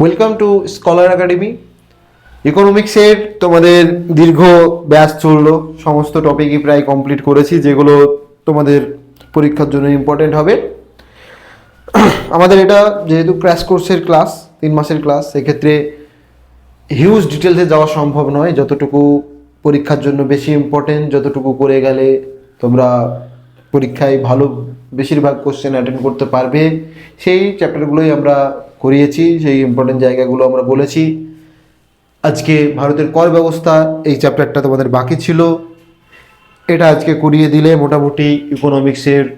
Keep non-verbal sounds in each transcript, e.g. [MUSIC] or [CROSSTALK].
Welcome to scholar academy ইকোনমিক্সের তোমাদের দীর্ঘ ব্যাচ চলল। সমস্ত টপিকই প্রায় কমপ্লিট করেছি, যেগুলো তোমাদের পরীক্ষার জন্য ইম্পর্টেন্ট হবে। আমাদের এটা যেহেতু ক্র্যাশ কোর্সের ক্লাস তিন মাসের ক্লাস সেক্ষেত্রে হিউজ ডিটেলসে যাওয়া সম্ভব নয়। যতটুকু পরীক্ষার জন্য বেশি ইম্পর্টেন্ট যতটুকু করে গেলে তোমরা পরীক্ষায় ভালো বেশিরভাগ কোশ্চেন অ্যাটেন্ড করতে পারবে। সেই চ্যাপ্টারগুলোই আমরা করিয়েছি, সেই ইম্পর্টেন্ট জায়গাগুলো আমরা বলেছি। আজকে ভারতের কর ব্যবস্থা, এই চ্যাপ্টারটা তোমাদের বাকি ছিল। এটা আজকে করিয়ে দিলে মোটামুটি ইকোনমিক্সের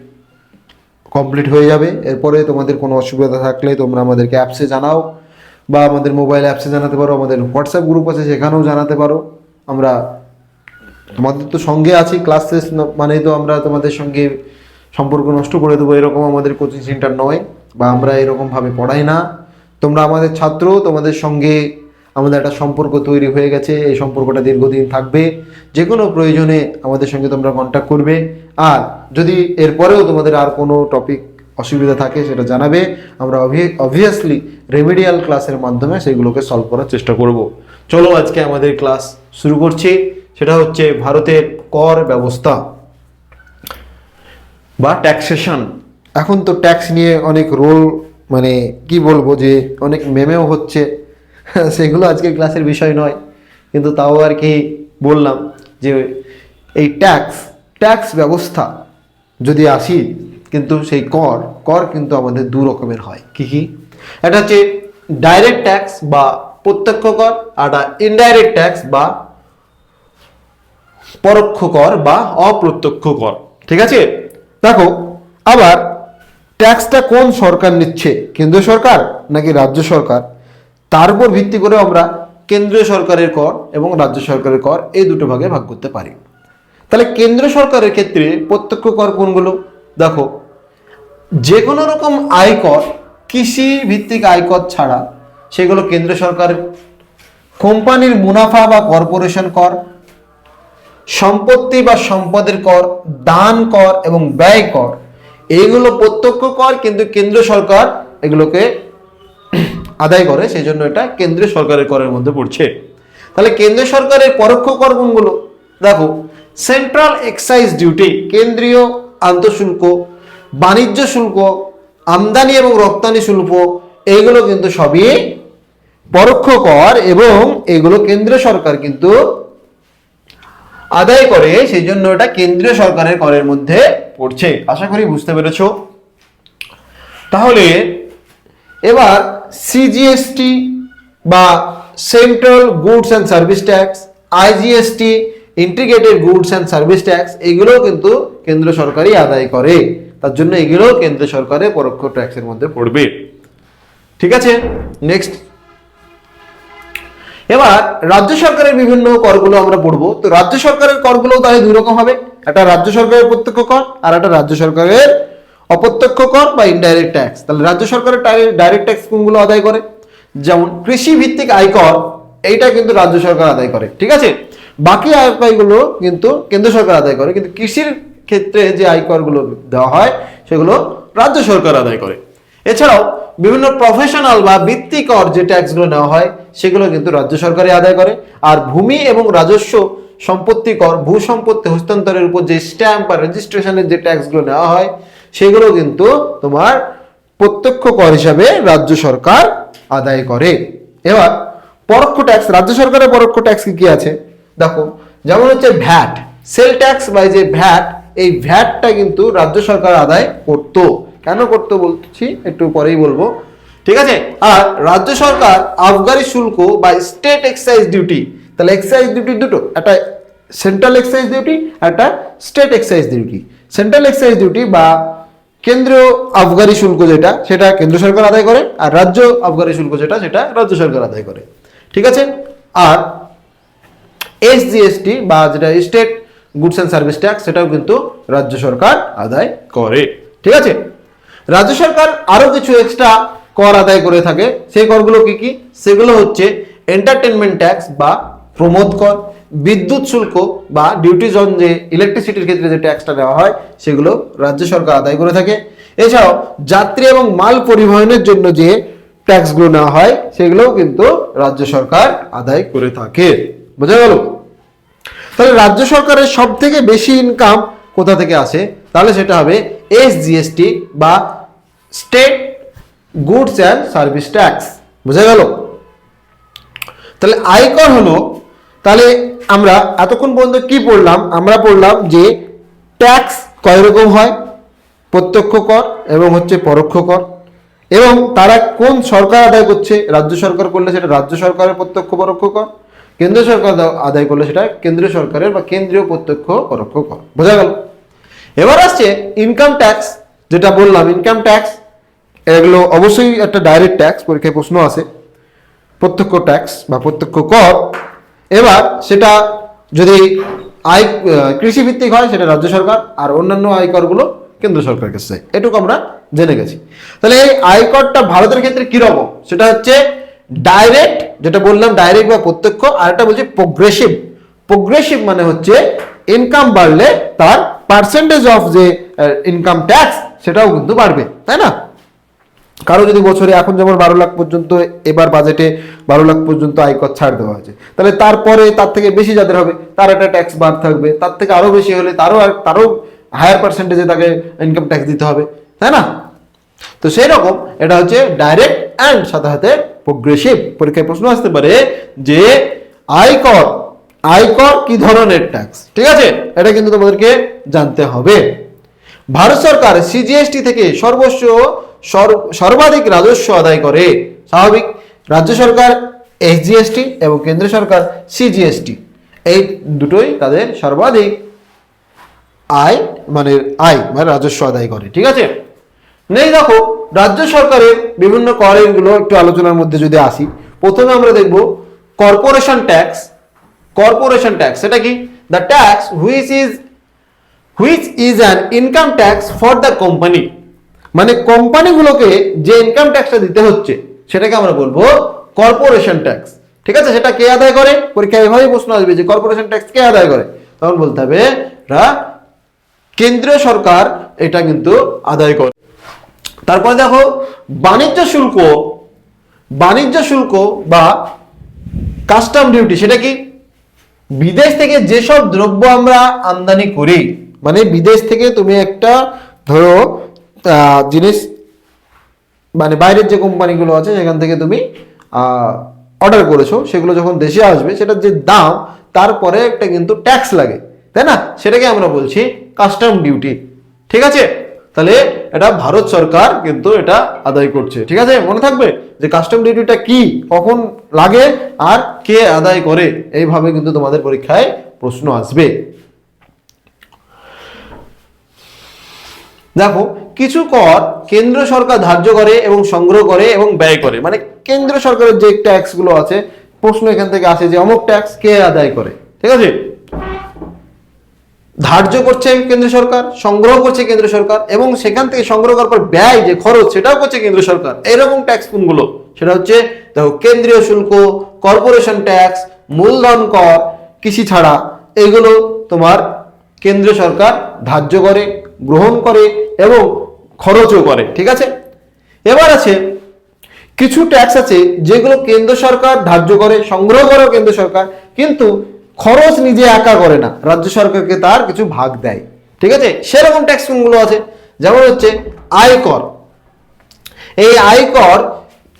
কমপ্লিট হয়ে যাবে। এরপরে তোমাদের কোনো অসুবিধা থাকলে তোমরা আমাদেরকে অ্যাপসে জানাও, বা আমাদের মোবাইল অ্যাপসে জানাতে পারো, আমাদের হোয়াটসঅ্যাপ গ্রুপ আছে, সেখানেও জানাতে পারো। আমরা তোমাদের তো সঙ্গে আছি ক্লাস শেষ ন- মানেই তো আমরা তোমাদের সঙ্গে সম্পর্ক নষ্ট করে দেবো, এরকম আমাদের কোচিং সেন্টার নয় বা আমরা এরকমভাবে পড়াই না। তোমরা আমাদের ছাত্র, তোমাদের সঙ্গে আমাদের একটা সম্পর্ক তৈরি হয়ে গেছে, এই সম্পর্কটা দীর্ঘদিন থাকবে। যে কোনো প্রয়োজনে আমাদের সঙ্গে তোমরা কন্ট্যাক্ট করবে। আর যদি এরপরেও তোমাদের আর কোনো টপিক অসুবিধা থাকে, সেটা জানাবে। আমরা অবভিয়াসলি রেমিডিয়াল ক্লাসের মাধ্যমে সেগুলোকে সলভ করার চেষ্টা করব। চলো আজকে আমাদের ক্লাস শুরু করছি। সেটা হচ্ছে ভারতের কর ব্যবস্থা। বা ট্যাক্সেশন এখন তো ট্যাক্স নিয়ে অনেক রোল মানে কি বলব যে অনেক মেমেও হচ্ছে। [LAUGHS] সেগুলো আজকে ক্লাসের বিষয় নয়। কিন্তু তাও আর কি বললাম যে এই ট্যাক্স ট্যাক্স ব্যবস্থা যদি আসি, কিন্তু সেই কর কর কিন্তু আমাদের দু রকমের হয়। কি কি? এটা হচ্ছে ডাইরেক্ট ট্যাক্স বা প্রত্যক্ষ কর, আর ইনডাইরেক্ট ট্যাক্স বা পরোক্ষ কর বা অপ্রত্যক্ষ কর। ঠিক আছে? দেখো, আবার ট্যাক্সটা কোন সরকার নিচ্ছে? কেন্দ্র সরকার নাকি রাজ্য সরকার? তার উপর ভিত্তি করে আমরা কেন্দ্রীয় সরকারের কর এবং রাজ্য সরকারের কর এই দুটো ভাগে ভাগ করতে পারি। তাহলে কেন্দ্র সরকারের ক্ষেত্রে প্রত্যক্ষ কর কোনগুলো? দেখো যে কোনো রকম আয়কর কৃষি ভিত্তিক আয়কর ছাড়া সেগুলো কেন্দ্র সরকারের কোম্পানির মুনাফা বা কর্পোরেশন কর সম্পত্তি বা সম্পদের কর, দান কর এবং ব্যয় কর এইগুলো প্রত্যক্ষ কর কিন্তু কেন্দ্র সরকার এগুলোকে [CLEARS THROAT] আদায় করে সেই জন্য এটা কেন্দ্রীয় সরকারের করের মধ্যে পড়ছে। তাহলে কেন্দ্র সরকারের পরোক্ষ কর কোনগুলো? দেখো সেন্ট্রাল এক্সাইজ ডিউটি কেন্দ্রীয় আন্তঃশুল্ক, বাণিজ্য শুল্ক, আমদানি এবং রপ্তানি শুল্ক এইগুলো কিন্তু সবই পরোক্ষ কর এবং এগুলো কেন্দ্র সরকার কিন্তু আদায় করে সেই জন্য এটা কেন্দ্রীয় সরকারের করের মধ্যে পড়ছে। আশা করি বুঝতে পেরেছ? তাহলে এবার সিজিএসটি বা central goods and service tax IGST integrated goods and service tax এগুলোও কিন্তু কেন্দ্র সরকারই আদায় করে। তার জন্য এগুলো কেন্দ্র সরকারের পরোক্ষ ট্যাক্সের মধ্যে পড়বে। ঠিক আছে? নেক্সট এবার রাজ্য সরকারের বিভিন্ন করগুলো আমরা পড়ব। তো রাজ্য সরকারের করগুলো তাহলে দুই রকম হবে। একটা রাজ্য সরকারের প্রত্যক্ষ কর আর একটা রাজ্য সরকারের অপ্রত্যক্ষ কর বা ইনডাইরেক্ট ট্যাক্স তাহলে রাজ্য সরকারের ডাইরেক্ট ট্যাক্স কোনগুলো আদায় করে? যেমন কৃষি ভিত্তিক আয়কর, এইটা কিন্তু রাজ্য সরকার আদায় করে। ঠিক আছে? বাকি আয়করগুলো কিন্তু কেন্দ্র সরকার আদায় করে। কিন্তু কৃষির ক্ষেত্রে যে আয়করগুলো দেওয়া হয়, সেগুলো রাজ্য সরকার আদায় করে। এছাড়াও বিভিন্ন প্রফেশনাল বা বৃত্তিকর যে ট্যাক্সগুলো নেওয়া হয়, সেগুলো কিন্তু রাজ্য সরকারই আদায় করে। আর ভূমি এবং রাজস্ব সম্পত্তি কর, ভূ সম্পত্তি হস্তান্তরের উপর যে স্ট্যাম্প বা রেজিস্ট্রেশনের যে ট্যাক্সগুলো নেওয়া হয়, সেগুলো কিন্তু তোমার প্রত্যক্ষ কর হিসাবে রাজ্য সরকার আদায় করে। এবার পরোক্ষ ট্যাক্স রাজ্য সরকারের পরোক্ষ ট্যাক্স কি কি আছে? দেখো, যেমন হচ্ছে ভ্যাট সেল ট্যাক্স বা যে ভ্যাট এই ভ্যাটটা কিন্তু রাজ্য সরকার আদায় করতো। কেন করতে বলছি একটু পরেই বলব। ঠিক আছে? আর রাজ্য সরকার আবগারি শুল্ক বা স্টেট এক্সাইজ ডিউটি তাহলে এক্সাইজ ডিউটি দুটো, একটা সেন্ট্রাল এক্সাইজ ডিউটি একটা state excise duty central excise duty বা কেন্দ্রীয় আবগারি শুল্ক যেটা, সেটা কেন্দ্র সরকার আদায় করে আর রাজ্য আবগারি শুল্ক যেটা, সেটা রাজ্য সরকার আদায় করে। ঠিক আছে? আর এস এসজিএসটি বা যেটা state goods and service tax সেটাও কিন্তু রাজ্য সরকার আদায় করে। ঠিক আছে? রাজ্য সরকার আরও কিছু এক্সট্রা কর আদায় করে থাকে। সেই করগুলো কি কি? সেগুলো হচ্ছে এন্টারটেনমেন্ট ট্যাক্স বা প্রমোদ কর, বিদ্যুৎ শুল্ক বা ডিউটিজ অন যে ইলেকট্রিসিটির ক্ষেত্রে যে ট্যাক্সটা দেওয়া হয়, সেগুলো রাজ্য সরকার আদায় করে থাকে। এছাড়াও যাত্রী এবং মাল পরিবহনের জন্য যে ট্যাক্সগুলো নেওয়া হয়, সেগুলোও কিন্তু রাজ্য সরকার আদায় করে থাকে। বোঝা গেল? তাহলে রাজ্য সরকারের সব থেকে বেশি ইনকাম কোথা থেকে আসে? তাহলে সেটা হবে এস জিএসটি বা state goods and service tax. বোঝা গেল? তাহলে আয়কর হলো, তাহলে আমরা এতক্ষণ পর্যন্ত কি পড়লাম? আমরা পড়লাম যে ট্যাক্স কয় রকম হয়? প্রত্যক্ষ কর এবং হচ্ছে পরোক্ষ কর। এবং তারা কোন সরকার আদায় করছে? রাজ্য সরকার করলে সেটা রাজ্য সরকারের প্রত্যক্ষ পরোক্ষ কর। কেন্দ্র সরকার আদা- আদায় করলে সেটা কেন্দ্রীয় সরকারের বা কেন্দ্রীয় প্রত্যক্ষ পরোক্ষ কর। বোঝা গেল? এবার আসছে ইনকাম ট্যাক্স যেটা বললাম ইনকাম ট্যাক্স এগুলো অবশ্যই একটা ডাইরেক্ট ট্যাক্স পরীক্ষায় প্রশ্ন আসে প্রত্যক্ষ ট্যাক্স বা প্রত্যক্ষ কর। এবার সেটা যদি আয় কৃষিভিত্তিক হয়, সেটা রাজ্য সরকার আর অন্যান্য আয়করগুলো কেন্দ্র সরকারের কাছে যায় এটুকু আমরা জেনে গেছি। তাহলে এই আয়করটা ভারতের ক্ষেত্রে কীরকম? সেটা হচ্ছে ডাইরেক্ট যেটা বললাম ডাইরেক্ট বা প্রত্যক্ষ, আর একটা বলছি প্রোগ্রেসিভ প্রোগ্রেসিভ মানে হচ্ছে ইনকাম বাড়লে তার পার্সেন্টেজ অফ যে ইনকাম ট্যাক্স সেটাও কিন্তু বাড়বে, তাই না? কারও যদি বছরে এখন যেমন বারো লাখ পর্যন্ত এবার বাজেটে বারো লাখ পর্যন্ত আয়কর ছাড় দেওয়া হয়েছে, তাহলে তারপরে তার থেকে বেশি যাদের হবে, তার একটা ট্যাক্স বার থাকবে, তার থেকে আরও বেশি হলে তারও আর, তারও হায়ার পার্সেন্টেজে তাকে ইনকাম ট্যাক্স দিতে হবে, তাই না? তো সেই রকম এটা হচ্ছে ডাইরেক্ট অ্যান্ড সাথে সাথে প্রোগ্রেসিভ পরীক্ষায় প্রশ্ন আসতে পারে যে আয়কর আয়কর কি ধরনের ট্যাক্স ঠিক আছে? এটা কিন্তু তোমাদেরকে জানতে হবে। ভারত সরকার সিজিএসটি থেকে সর্বস্ব, সর- সর্বাধিক রাজস্ব আদায় করে। স্বাভাবিক, রাজ্য সরকার এসজিএসটি এবং কেন্দ্র সরকার সিজিএসটি এই দুটোই তাদের সর্বাধিক আয় মানে আয় মানে রাজস্ব আদায় করে, ঠিক আছে? নেই দেখো, রাজ্য সরকারের বিভিন্ন করেরগুলো একটু আলোচনার মধ্যে যদি আসি, প্রথমে আমরা দেখব কর্পোরেশন ট্যাক্স। কর্পোরেশন ট্যাক্স, সেটা কি? The tax which is which is an income tax for the company মানে কোম্পানিগুলোকে যে ইনকাম ট্যাক্সটা দিতে হচ্ছে, সেটাকে আমরা বলব কর্পোরেশন ট্যাক্স ঠিক আছে? সেটা কে আদায় করে? পরীক্ষায় এভাবেই প্রশ্ন আসবে যে কর্পোরেশন ট্যাক্স কে আদায় করে। তখন বলতে হবে কেন্দ্রীয় সরকার এটা কিন্তু আদায় করে। তারপরে দেখো, বাণিজ্য শুল্ক বাণিজ্য শুল্ক বা কাস্টম ডিউটি সেটা কি? বিদেশ থেকে যেসব দ্রব্য আমরা আমদানি করি মানে বিদেশ থেকে তুমি একটা, ধরো জিনিস মানে বাইরের যে কোম্পানিগুলো আছে, সেখান থেকে তুমি অর্ডার করেছ, সেগুলো যখন দেশে আসবে সেটার যে দাম, তারপরে একটা কিন্তু ট্যাক্স লাগে, তাই না? সেটাকে আমরা বলছি কাস্টম ডিউটি ঠিক আছে? তাহলে এটা ভারত সরকার কিন্তু এটা আদায় করছে, ঠিক আছে? মনে থাকবে যে কাস্টম ডিউটিটা কি, কখন লাগে, আর কে আদায় করে, এইভাবে কিন্তু তোমাদের পরীক্ষায় প্রশ্ন আসবে। দেখো, কিছু কর কেন্দ্র সরকার ধার্য করে এবং সংগ্রহ করে এবং ব্যয় করে। মানে কেন্দ্র সরকারের যে ট্যাক্সগুলো আছে, প্রশ্ন এখান থেকে আসে যে অমুক ট্যাক্স কে আদায় করে। ঠিক আছে? ধার্য করছে কেন্দ্র সরকার, সংগ্রহ করছে কেন্দ্র সরকার এবং সেখান থেকে সংগ্রহ করার পর ব্যয় যে খরচ, সেটাও করছে কেন্দ্র সরকার। এরকম ট্যাক্স কোনগুলো? সেটা হচ্ছে, দেখো, কেন্দ্রীয় শুল্ক কর্পোরেশন ট্যাক্স মূলধন কর, কৃষি ছাড়া এগুলো তোমার কেন্দ্র সরকার ধার্য করে। গ্রহণ করে এবং খরচও করে, ঠিক আছে? এবার আছে, কিছু ট্যাক্স আছে যেগুলো কেন্দ্র সরকার ধার্য করে, সংগ্রহ করেও কেন্দ্র সরকার, কিন্তু খরচ নিজে একা করে না, রাজ্য সরকারকে তার কিছু ভাগ দেয়, ঠিক আছে? সেরকম ট্যাক্স কোনগুলো আছে? যেমন হচ্ছে আয়কর। এই আয়কর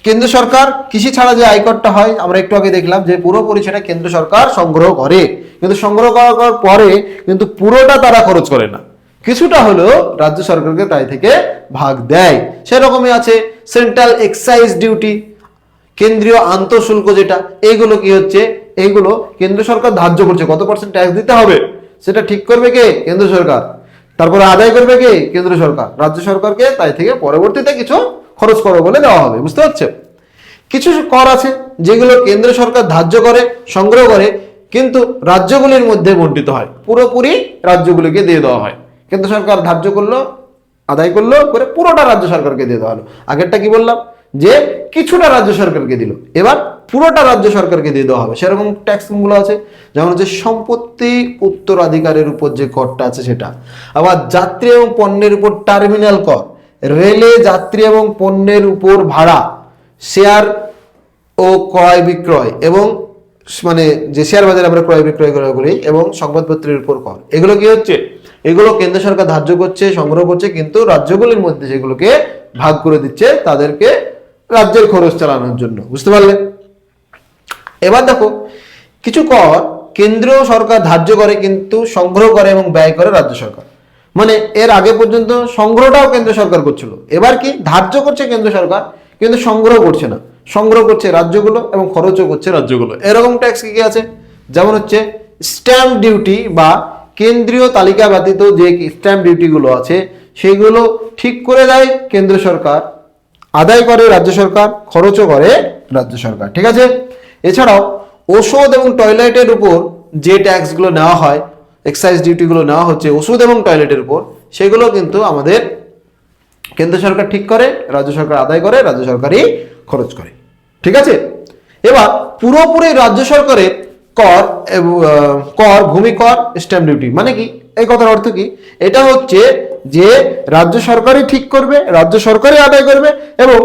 কেন্দ্র সরকার, কৃষি ছাড়া যে আয়করটা হয়, আমরা একটু আগে দেখলাম যে পুরোপুরি সেটা কেন্দ্র সরকার সংগ্রহ করে, কিন্তু সংগ্রহ করার পরে কিন্তু পুরোটা তারা খরচ করে না। কিছুটা হলেও রাজ্য সরকারকে তাই থেকে ভাগ দেয়। সেরকমই আছে সেন্ট্রাল এক্সাইজ ডিউটি কেন্দ্রীয় আন্তঃশুল্ক যেটা, এইগুলো কি হচ্ছে? এইগুলো কেন্দ্র সরকার ধার্য করছে। কত পার্সেন্ট ট্যাক্স দিতে হবে? সেটা ঠিক করবে কে? কেন্দ্র সরকার। তারপরে আদায় করবে কে? কেন্দ্র সরকার। রাজ্য সরকারকে তাই থেকে পরবর্তীতে কিছু খরচ করো বলে দেওয়া হবে। বুঝতে পারছে? কিছু কর আছে যেগুলো কেন্দ্র সরকার ধার্য করে, সংগ্রহ করে, কিন্তু রাজ্যগুলির মধ্যে বন্টিত হয়। পুরোপুরি রাজ্যগুলিকে দিয়ে দেওয়া হয়। কেন্দ্র সরকার ধার্য করল, আদায় করল, করে পুরোটা রাজ্য সরকারকে দিয়ে দেওয়া হলো। আগেরটা কি বললাম? যে কিছুটা রাজ্য সরকারকে দিল। এবার পুরোটা রাজ্য সরকারকে দিয়ে দেওয়া হবে। সেরকম ট্যাক্সগুলো আছে, যেমন হচ্ছে সম্পত্তি উত্তরাধিকারের উপর যে করটা আছে সেটা। আবার যাত্রী এবং পণ্যের উপর টার্মিনাল কর। রেলে যাত্রী এবং পণ্যের উপর ভাড়া শেয়ার ও ক্রয় বিক্রয় এবং মানে যে শেয়ার বাজারে আমরা ক্রয় বিক্রয় করা করি এবং সংবাদপত্রের উপর কর। এগুলো কি হচ্ছে? এগুলো কেন্দ্র সরকার ধার্য করছে, সংগ্রহ করছে, কিন্তু রাজ্যগুলির মধ্যে সেগুলোকে ভাগ করে দিচ্ছে তাদেরকে রাজ্যের খরচ চালানোর জন্য। বুঝতে পারলে? এবার দেখো, কিছু কর কেন্দ্রীয় সরকার ধার্য করে, কিন্তু সংগ্রহ করে এবং ব্যয় করে রাজ্য সরকার। মানে এর আগে পর্যন্ত সংগ্রহটাও কেন্দ্র সরকার করছিল। এবার কি? ধার্য করছে কেন্দ্র সরকার, কিন্তু সংগ্রহ করছে না। সংগ্রহ করছে রাজ্যগুলো এবং খরচও করছে রাজ্যগুলো। এরকম ট্যাক্স কি কি আছে? যেমন হচ্ছে স্ট্যাম্প ডিউটি বা কেন্দ্রীয় তালিকা ব্যতীত যে স্ট্যাম্প ডিউটিগুলো আছে, সেগুলো ঠিক করে দেয় কেন্দ্র সরকার, আদায় করে রাজ্য সরকার, খরচও করে রাজ্য সরকার, ঠিক আছে? এছাড়াও ওষুধ এবং টয়লেটের উপর যে ট্যাক্সগুলো নেওয়া হয় এক্সাইজ ডিউটিগুলো নেওয়া হচ্ছে ওষুধ এবং টয়লেটের উপর, সেগুলো কিন্তু আমাদের কেন্দ্র সরকার ঠিক করে, রাজ্য সরকার আদায় করে, রাজ্য সরকারই খরচ করে, ঠিক আছে? এবার পুরোপুরি রাজ্য সরকারের কর কর, ভূমি কর স্ট্যাম্প ডিউটি মানে কি? এই কথার অর্থ কি? এটা হচ্ছে যে রাজ্য সরকারই ঠিক করবে, রাজ্য সরকারই আদায় করবে এবং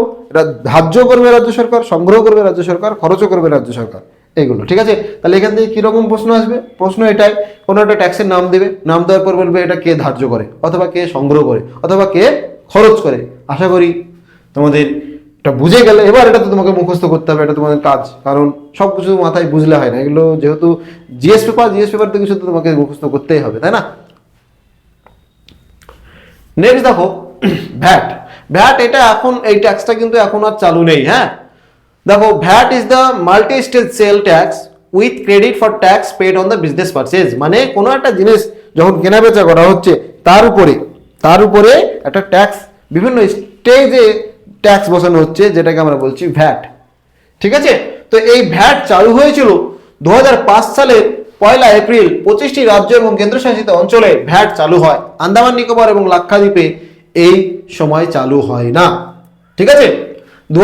ধার্য করবে রাজ্য সরকার, সংগ্রহ করবে রাজ্য সরকার, খরচও করবে রাজ্য সরকার। এইগুলো, ঠিক আছে? তাহলে এখান থেকে কীরকম প্রশ্ন আসবে? প্রশ্ন এটাই, কোনো একটা ট্যাক্সের নাম দেবে, নাম দেওয়ার পর বলবে এটা কে ধার্য করে? অথবা কে সংগ্রহ করে? অথবা কে খরচ করে? আশা করি তোমাদের এটা বুঝে গেলে, এবার এটা তো তোমাকে মুখস্থ করতে হবে, এটা তোমাদের কাজ। কারণ সব কিছু মাথায় বুঝলে হয় না। এগুলো যেহেতু জিএস পেপার জিএস পেপার থেকে শুধু তোমাকে মুখস্থ করতেই হবে, তাই না? নেক্সট দেখো ভ্যাট ভ্যাট এটা এখন, এই ট্যাক্সটা কিন্তু এখন আর চালু নেই হ্যাঁ? দেখো VAT is the multi stage sale tax with credit for tax paid on the business purchase মানে কোনো একটা জিনিস যখন কেনা বেচা করা হচ্ছে, তার উপরে তার উপরে একটা ট্যাক্স বিভিন্ন স্টেজে ট্যাক্স বসানো হচ্ছে, যেটাকে আমরা বলছি ভ্যাট ঠিক আছে? তো এই ভ্যাট চালু হয়েছিল দু সালের পয়লা এপ্রিল পঁচিশটি রাজ্য এবং কেন্দ্রশাসিত অঞ্চলে ভ্যাট চালু হয়। আন্দামান, নিকোবর এবং লাক্ষাদ্বীপে এই সময় চালু হয় না। ঠিক আছে? দু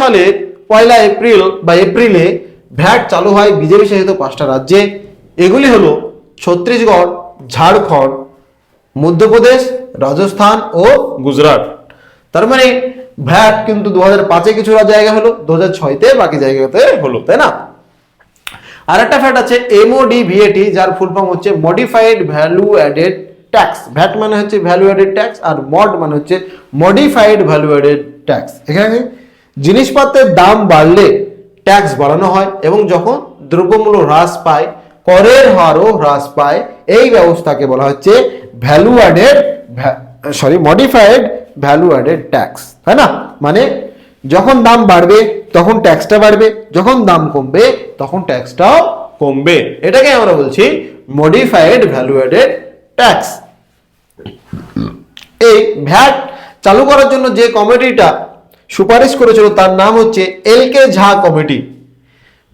সালের পয়লা এপ্রিল বা এপ্রিলে ভ্যাট চালু হয় বিজেপি শাসিত পাঁচটা রাজ্যে। এগুলি হলো ছত্তিশগড়, ঝাড়খণ্ড, মধ্যপ্রদেশ, রাজস্থান ও গুজরাট। তার মানে ভ্যাট কিন্তু দু হাজার পাঁচে কিছু জায়গা হলো দু হাজার ছয়তে বাকি জায়গাতে হলো, তাই না? আর একটা ফ্যাট আছে এমওডি ভিএটি যার ফুল ফর্ম হচ্ছে modified value added tax VAT মানে হচ্ছে ভ্যালু অ্যাডেড ট্যাক্স আর মড মানে হচ্ছে মডিফাইড ভ্যালু অ্যাডেড ট্যাক্স এখানে জিনিসপত্রের দাম বাড়লে ট্যাক্স বাড়ানো হয় এবং যখন দ্রব্যমূল্য হ্রাস পায়, করের হারও হ্রাস পায়, এই ব্যবস্থাকে বলা হচ্ছে value added sorry modified value added tax তাই না? মানে যখন দাম বাড়বে, তখন ট্যাক্সটা বাড়বে, যখন দাম কমবে, তখন ট্যাক্সটাও কমবে। এটাকে আমরা বলছি মডিফাইড ভ্যালু অ্যাডেড ট্যাক্স এই ভ্যাট চালু করার জন্য যে কমিটিটা সুপারিশ করেছিল, তার নাম হচ্ছে এল কে ঝা কমিটি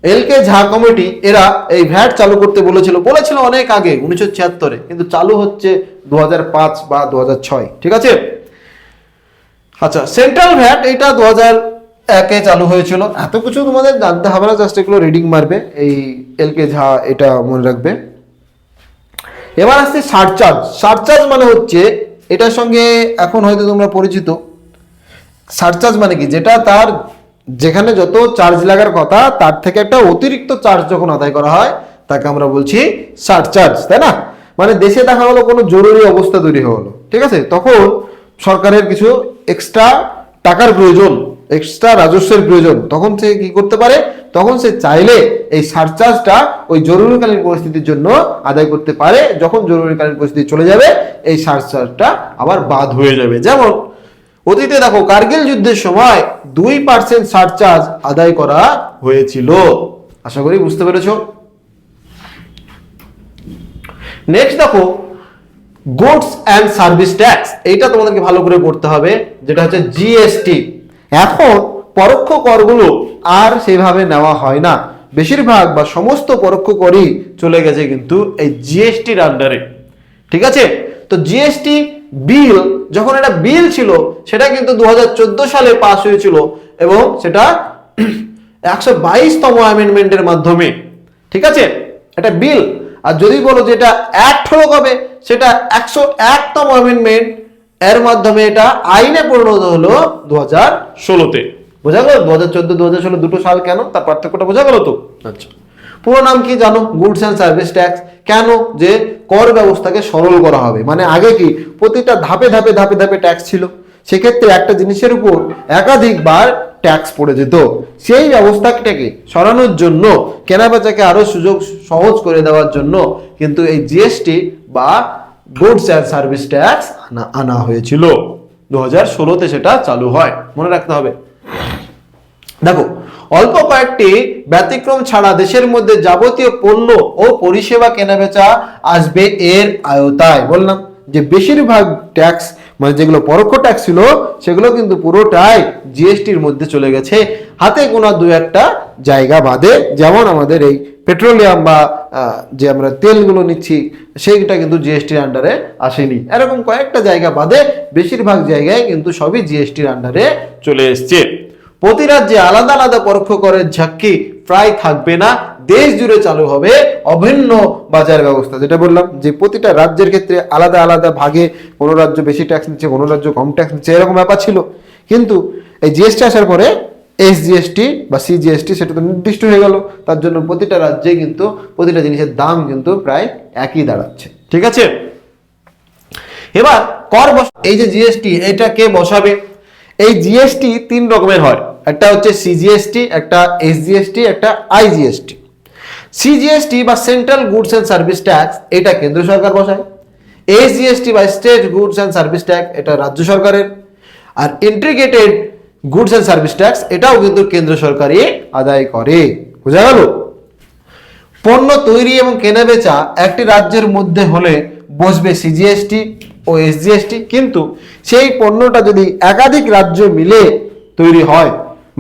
এল কে ঝা কমিটি এরা এই ভ্যাট চালু করতে বলেছিল বলেছিল অনেক আগে, উনিশশো ছিয়াত্তরে, কিন্তু চালু হচ্ছে দু হাজার পাঁচ বা দু হাজার ছয়, ঠিক আছে? আচ্ছা সেন্ট্রাল ভ্যাট এটা দু হাজার একে চালু হয়েছিল। এত কিছু তোমাদের জানতে হবে না জাস্ট এগুলো রিডিং মারবে, এই এল কে ঝা এটা মনে রাখবে। এবার আসছে সারচার্জ সারচার্জ মানে হচ্ছে, এটার সঙ্গে এখন হয়তো তোমরা পরিচিত। সারচার্জ মানে কি? যেটা তার যেখানে যত চার্জ লাগার কথা, তার থেকে একটা অতিরিক্ত চার্জ যখন আদায় করা হয়, তাকে আমরা বলছি সারচার্জ তাই না? মানে দেশে দেখা হলো কোনো জরুরি অবস্থা তৈরি হলো, ঠিক আছে? তখন সরকারের কিছু এক্সট্রা টাকার প্রয়োজন এক্সট্রা রাজস্বের প্রয়োজন, তখন সে কি করতে পারে? তখন সে চাইলে এই সারচার্জটা ওই জরুরিকালীন পরিস্থিতির জন্য আদায় করতে পারে। যখন জরুরিকালীন পরিস্থিতি চলে যাবে, এই সারচার্জটা আবার বাদ হয়ে যাবে। যেমন, অতীতে দেখো, কার্গিল যুদ্ধের সময় দুই পার্সেন্ট সারচার্জ আদায় করা হয়েছিল। আশা করি বুঝতে পেরেছ? নেক্সট দেখো গুডস অ্যান্ড সার্ভিস ট্যাক্স এইটা তোমাদেরকে ভালো করে পড়তে হবে, যেটা হচ্ছে জিএসটি এখন পরোক্ষ করগুলো আর সেভাবে নেওয়া হয় না। বেশিরভাগ বা সমস্ত পরোক্ষ করই চলে গেছে কিন্তু এই জিএসটির আন্ডারে ঠিক আছে? তো জিএসটি বিল যখন এটা বিল ছিল, সেটা কিন্তু দু হাজার চোদ্দ সালে পাস হয়েছিল এবং সেটা একশো বাইশতম অ্যামেন্ডমেন্টের মাধ্যমে। ঠিক আছে? এটা বিল আর যদি বলো যে এটা অ্যাক্ট হলো কবে সেটা একশো একতম অ্যামেন্ডমেন্ট এর মাধ্যমে এটা আইনে পরিণত হলো দু হাজার ষোলোতে। বোঝা গেল? দু হাজার চোদ্দ দু হাজার ষোলো দুটো সাল কেন? তার পার্থক্যটা বোঝা গেল তো? আচ্ছা। পুরো নাম কি জানো? গুডস অ্যান্ড সার্ভিস ট্যাক্স কেন? যে কর ব্যবস্থাকে সরল করা হবে। মানে আগে কি প্রতিটা ধাপে ধাপে ধাপে ধাপে ট্যাক্স ছিল। সেক্ষেত্রে একটা জিনিসের উপর একাধিকবার ট্যাক্স পড়ে যেত। সেই ব্যবস্থাটাকে সরানোর জন্য, কেনাবেচাকে আরও সুযোগ সহজ করে দেওয়ার জন্য কিন্তু এই জিএসটি বা গুডস অ্যান্ড সার্ভিস ট্যাক্স আনা হয়েছিল। দু হাজার সেটা চালু হয়। মনে রাখতে হবে। দেখো, অল্প কয়েকটি ব্যতিক্রম ছাড়া দেশের মধ্যে যাবতীয় পণ্য ও পরিষেবা কেনাবেচা আসবে এর আয়তায় বললাম যে, বেশিরভাগ ট্যাক্স মানে যেগুলো পরোক্ষ ট্যাক্স ছিল, সেগুলো কিন্তু পুরোটাই জিএসটির মধ্যে চলে গেছে। হাতে গোনা দু একটা জায়গা বাদে, যেমন আমাদের এই পেট্রোলিয়াম বা যে আমরা তেলগুলো নিচ্ছি, সেইটা কিন্তু জিএসটির আন্ডারে আসেনি। এরকম কয়েকটা জায়গা বাদে, বেশিরভাগ জায়গায় কিন্তু সবই জিএসটির আন্ডারে চলে এসছে। প্রতি রাজ্যে আলাদা আলাদা পরোক্ষ করের ঝাক্কি প্রায় থাকবে না। দেশ জুড়ে চালু হবে অভিন্ন বাজার ব্যবস্থা। যেটা বললাম যে প্রতিটা রাজ্যের ক্ষেত্রে আলাদা আলাদা ভাগে কোনো রাজ্য বেশি ট্যাক্স নিচ্ছে, কোনো রাজ্য কম ট্যাক্স নিচ্ছে, এরকম ব্যাপার ছিল। কিন্তু এই জিএসটি আসার পরে এস জিএসটি বা সি জিএসটি সেটা তো নির্দিষ্ট হয়ে গেল। তার জন্য প্রতিটা রাজ্যে কিন্তু প্রতিটা জিনিসের দাম কিন্তু প্রায় একই দাঁড়াচ্ছে। ঠিক আছে? এবার কর বস এই যে জিএসটি এটা কে বসাবে? এই জিএসটি তিন রকমের হয়। একটা হচ্ছে সিজিএসটি একটা এস এসজিএসটি একটা আইজিএসটি সিজিএসটি বা central goods and service tax এটা কেন্দ্র সরকার বসায়। এসজিএসটি বা state goods and service tax এটা রাজ্য সরকারের। আর integrated goods and service tax এটাও কিন্তু কেন্দ্র সরকারই আদায় করে। বোঝা গেল? পণ্য তৈরি এবং কেনাবেচা একটি রাজ্যের মধ্যে হলে বসবে সিজিএসটি ও এসজিএসটি কিন্তু সেই পণ্যটা যদি একাধিক রাজ্য মিলে তৈরি হয়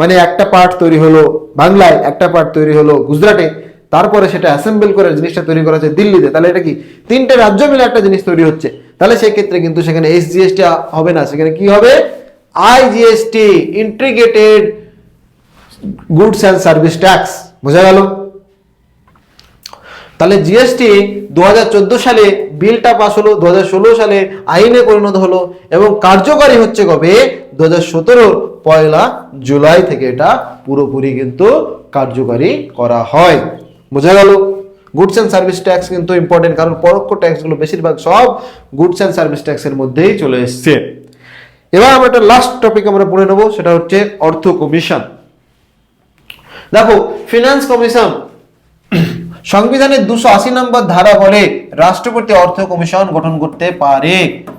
মানে একটা পার্ট তৈরি হলো বাংলায়, একটা পার্ট তৈরি হলো গুজরাটে তারপরে সেটা অ্যাসেম্বল করে জিনিসটা তৈরি করা হচ্ছে দিল্লিতে। তাহলে এটা কি? তিনটে রাজ্য মিলে একটা জিনিস তৈরি হচ্ছে। তাহলে সেক্ষেত্রে কিন্তু সেখানে এসজিএসটি হবে না। সেখানে কি হবে? I IGST integrated goods and service tax বোঝা গেল? তাহলে জিএসটি দু হাজার চোদ্দ সালে বিলটা পাস হলো দু হাজার ষোলো সালে আইনে পরিণত হলো এবং কার্যকারী হচ্ছে কবে? দু হাজার সতেরো পয়লা জুলাই থেকে এটা পুরোপুরি কিন্তু কার্যকারী করা হয়। বোঝা গেল? গুডস অ্যান্ড সার্ভিস ট্যাক্স কিন্তু ইম্পর্টেন্ট কারণ পরোক্ষ ট্যাক্সগুলো বেশিরভাগ সব গুডস অ্যান্ড সার্ভিস ট্যাক্সের মধ্যেই চলে এসছে। এবার আমরা একটা লাস্ট টপিক আমরা পড়ে নেব, সেটা হচ্ছে অর্থ কমিশন দেখো ফিনান্স কমিশন সংবিধানের দুশো আশি নম্বর ধারা বলে রাষ্ট্রপতি অর্থ কমিশন গঠন করতে পারে।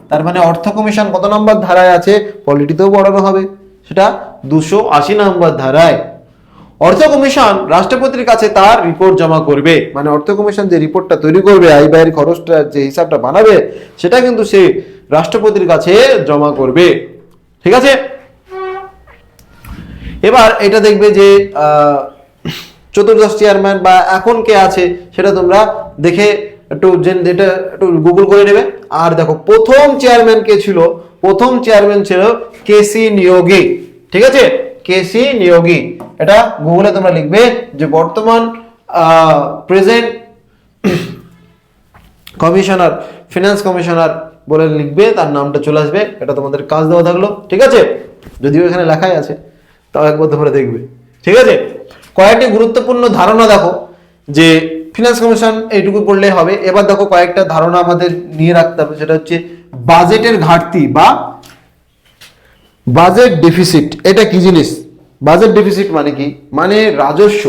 তার মানে অর্থ কমিশন কত নম্বর ধারায় আছে? পলিটিতেও পড়ানো হবে। সেটা দুশো আশি নম্বর ধারায়। অর্থ কমিশন রাষ্ট্রপতির কাছে তার রিপোর্ট জমা করবে। মানে অর্থ কমিশন যে রিপোর্টটা তৈরি করবে, আয় ব্যয়ের খরচটা যে হিসাবটা বানাবে, সেটা কিন্তু সে রাষ্ট্রপতির কাছে জমা করবে। ঠিক আছে? এবার এটা দেখবে যে চতুর্দশ চেয়ারম্যান বা এখন কে আছে, সেটা তোমরা দেখে একটু এটা একটু গুগল করে নেবে। আর দেখো, প্রথম চেয়ারম্যান কে ছিল? প্রথম চেয়ারম্যান ছিল কেসি নিয়োগী। ঠিক আছে? কেসি নিয়োগী এটা গুগলে তোমরা লিখবে যে বর্তমান প্রেজেন্ট কমিশনার ফিনান্স কমিশনার বলে লিখবে, তার নামটা চলে আসবে, এটা তোমাদের কাজ দেওয়া থাকল, ঠিক আছে? যদিও এখানে লেখাই আছে, তাও একবার ধরে দেখবে, ঠিক আছে? কয়েকটি গুরুত্বপূর্ণ ধারণা দেখো, যে ফিনান্স কমিশন এইটুকু করলে হবে। এবার দেখো কয়েকটা ধারণা আমাদের নিয়ে রাখতে হবে, সেটা হচ্ছে বাজেটের ঘাটতি বা বাজেট ডেফিসিট এটা কি জিনিস? বাজেট ডেফিসিট মানে কি? মানে রাজস্ব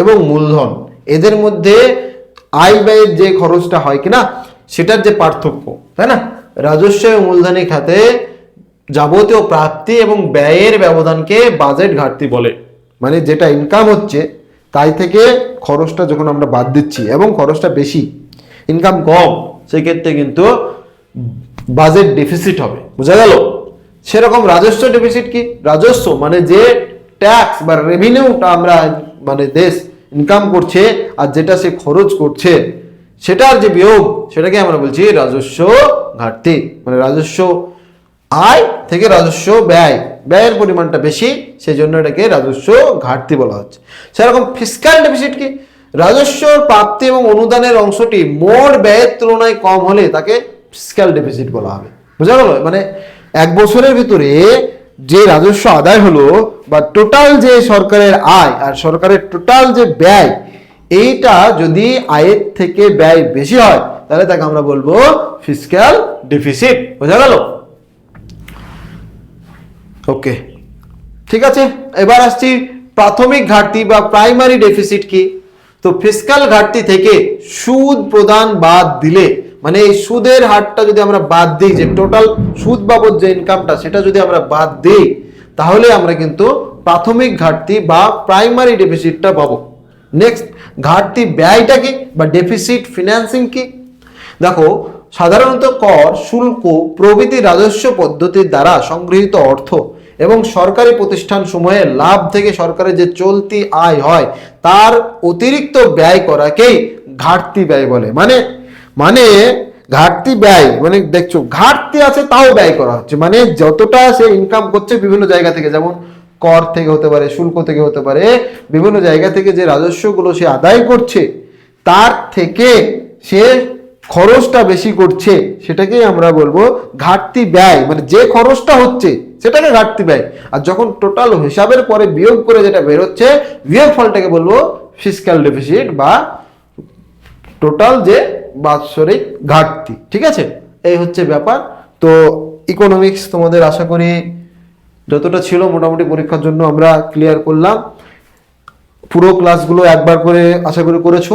এবং মূলধন। এদের মধ্যে আয় ব্যয়ের যে খরচটা হয় কিনা, সেটার যে পার্থক্য, তাই না? রাজস্ব এবং মূলধনী খাতে যাবতীয় প্রাপ্তি এবং ব্যয়ের ব্যবধানকে বাজেট ঘাটতি বলে। মানে যেটা ইনকাম হচ্ছে, তাই থেকে খরচটা যখন আমরা বাদ দিচ্ছি এবং খরচটা বেশি ইনকাম কম, সেক্ষেত্রে কিন্তু বাজেট ডেফিসিট হবে। বোঝা গেল? সেরকম রাজস্ব ডেফিসিট কি? রাজস্ব মানে যে ট্যাক্স বা রেভিনিউটা আমরা মানে দেশ ইনকাম করছে আর যেটা সে খরচ করছে, সেটার যে বিয়োগ, সেটাকে আমরা বলছি রাজস্ব ঘাটতি। মানে রাজস্ব আয় থেকে রাজস্ব ব্যয়। ব্যয়ের পরিমাণটা বেশি সেই জন্য এটাকে রাজস্ব ঘাটতি বলা হচ্ছে। সেরকম ফিসক্যাল ডেফিসিট কি? রাজস্বর প্রাপ্তি এবং অনুদানের অংশটি মোট ব্যয়ের তুলনায় কম হলে তাকে ফিসক্যাল ডেফিসিট বলা হবে। বোঝা গেল? মানে এক বছরের ভিতরে যে রাজস্ব আদায় হলো বা টোটাল যে সরকারের আয় আর সরকারের টোটাল যে ব্যয়, এইটা যদি আয়ের থেকে ব্যয় বেশি হয়, তাহলে তাকে আমরা বলব ফিসক্যাল ডিফিসিট বোঝা গেল? ওকে। ঠিক আছে, এবার আসছি প্রাথমিক ঘাটতি বা প্রাইমারি ডেফিসিট কি? তো ফিসকাল ঘাটতি থেকে সুদ প্রদান বাদ দিলে মানে এই সুদের হারটা যদি আমরা বাদ দিই, যে টোটাল সুদ বাবদ যে ইনকামটা সেটা যদি আমরা বাদ দিই, তাহলে আমরা কিন্তু প্রাথমিক ঘাটতি বা প্রাইমারি ডেফিসিটটা পাবো। নেক্সট ঘাটতি ব্যয়টা কি বা ডেফিসিট ফিনান্সিং কি? দেখো, সাধারণত কর, শুল্ক, প্রভৃতি রাজস্ব পদ্ধতির দ্বারা সংগৃহীত অর্থ এবং সরকারি প্রতিষ্ঠান সমূহে লাভ থেকে সরকারের যে চলতি আয় হয়, তার অতিরিক্ত ব্যয় করাকেই ঘাটতি ব্যয় বলে। মানে মানে ঘাটতি ব্যয় মানে দেখছ, ঘাটতি আছে তাও ব্যয় করা হচ্ছে। মানে যতটা সে ইনকাম করছে বিভিন্ন জায়গা থেকে, যেমন কর থেকে হতে পারে, শুল্ক থেকে হতে পারে, বিভিন্ন জায়গা থেকে যে রাজস্বগুলো সে আদায় করছে, তার থেকে সে খরচটা বেশি করছে, সেটাকেই আমরা বলব ঘাটতি ব্যয়। মানে যে খরচটা হচ্ছে, সেটাকে ঘাটতি ব্যয়। আর যখন টোটাল হিসাবের পরে বিয়োগ করে যেটা বেরোচ্ছে বিয়োগ ফলটাকে বলব ফিসক্যাল ডেফিসিট বা টোটাল যে বাৎসরিক ঘাটতি, ঠিক আছে? এই হচ্ছে ব্যাপার। তো ইকোনমিক্স তোমাদের আশা করি যতটা ছিল মোটামুটি পরীক্ষার জন্য আমরা ক্লিয়ার করলাম। পুরো ক্লাসগুলো একবার করে আশা করি করেছ,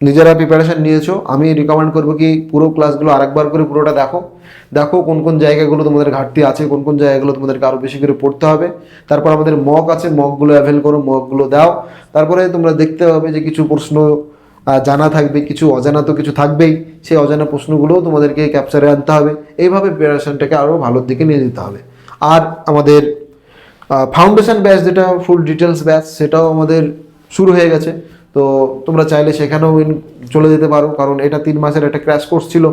নিজেরা প্রিপারেশন নিয়েছো। আমি রিকমেন্ড করব কি পুরো ক্লাসগুলো আরেকবার করে পুরোটা দেখো। দেখো কোন কোন জায়গাগুলো তোমাদের ঘাটতি আছে, কোন কোন জায়গাগুলো তোমাদেরকে আরও বেশি করে পড়তে হবে। তারপর আমাদের মক আছে মকগুলো অ্যাভেল করো মকগুলো দাও। তারপরে তোমরা দেখতে হবে যে কিছু প্রশ্ন জানা থাকবে, কিছু অজানা তো কিছু থাকবেই। সেই অজানা প্রশ্নগুলোও তোমাদেরকে ক্যাপচারে আনতে হবে। এইভাবে প্রিপারেশনটাকে আরও ভালোর দিকে নিয়ে যেতে হবে। আর আমাদের ফাউন্ডেশন ব্যাচ যেটা ফুল ডিটেলস ব্যাচ সেটাও আমাদের শুরু হয়ে গেছে। তো তোমরা চাইলে সেখানেও চলে যেতে পারো। কারণ এটা তিন মাসের একটা ক্র্যাশ কোর্স ছিল।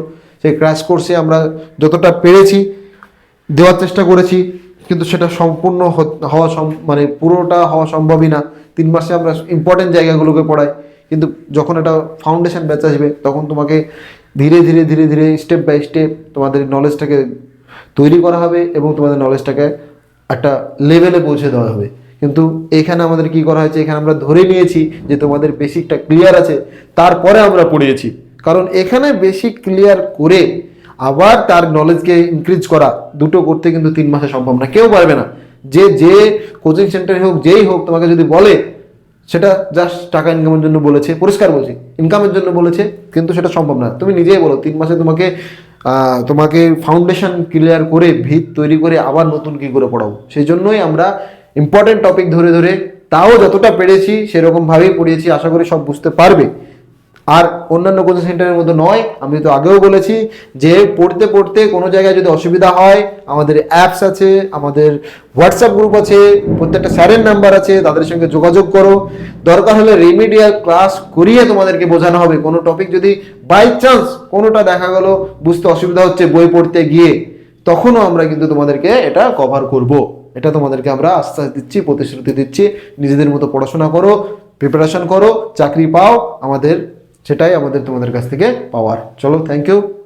সেই ক্র্যাশ কোর্সে আমরা যতটা পেরেছি, দেওয়ার চেষ্টা করেছি, কিন্তু সেটা সম্পূর্ণ হওয়া মানে পুরোটা হওয়া সম্ভবই না। তিন মাসে আমরা ইম্পর্টেন্ট জায়গাগুলোকে পড়াই। কিন্তু যখন এটা ফাউন্ডেশন ব্যাচ আসবে, তখন তোমাকে ধীরে ধীরে ধীরে ধীরে স্টেপ বাই স্টেপ তোমাদের নলেজটাকে তৈরি করা হবে এবং তোমাদের নলেজটাকে একটা লেভেলে পৌঁছে দেওয়া হবে। কিন্তু এখানে আমাদের কি করা হয়েছে? এখানে আমরা ধরে নিয়েছি যে তোমাদের বেসিকটা ক্লিয়ার আছে, তারপরে আমরা পড়িয়েছি। কারণ এখানে বেসিক ক্লিয়ার করে আবার তার নলেজকে ইনক্রিজ করা দুটো করতে কিন্তু তিন মাসে সম্ভব না। কেউ পারবে না। যে যে কোচিং সেন্টারে হোক, যেই হোক তোমাকে যদি বলে সেটা জাস্ট টাকা ইনকামের জন্য বলেছে, পরিষ্কার বলছি ইনকামের জন্য বলেছে, কিন্তু সেটা সম্ভব না। তুমি নিজেই বলো, তিন মাসে তোমাকে তোমাকে ফাউন্ডেশন ক্লিয়ার করে, ভিত তৈরি করে আবার নতুন কী করে পড়াবো? সেই জন্যই আমরা ইম্পর্টেন্ট টপিক ধরে ধরে, তাও যতটা পেরেছি, সেরকমভাবেই পড়িয়েছি, আশা করি সব বুঝতে পারবে। আর অন্যান্য কোচিং সেন্টারের মতো নয়, আমি তো আগেও বলেছি যে পড়তে পড়তে কোনো জায়গায় যদি অসুবিধা হয়, আমাদের অ্যাপস আছে, আমাদের হোয়াটসঅ্যাপ গ্রুপ আছে, প্রত্যেকটা স্যারের নাম্বার আছে, তাদের সঙ্গে যোগাযোগ করো। দরকার হলে রেমিডিয়াল ক্লাস করিয়ে তোমাদেরকে বোঝানো হবে। কোনো টপিক যদি বাই চান্স কোনোটা দেখা গেল, বুঝতে অসুবিধা হচ্ছে বই পড়তে গিয়ে, তখনও আমরা কিন্তু তোমাদেরকে এটা কভার করব। এটা তোমাদেরকে আমরা আশ্বাস দিচ্ছি, প্রতিশ্রুতি দিচ্ছি। নিজেদের মতো পড়াশোনা করো প্রিপারেশন করো, চাকরি পাও, আমাদের সেটাই আমাদের তোমাদের কাছ থেকে পাওয়ার। চলো থ্যাংক ইউ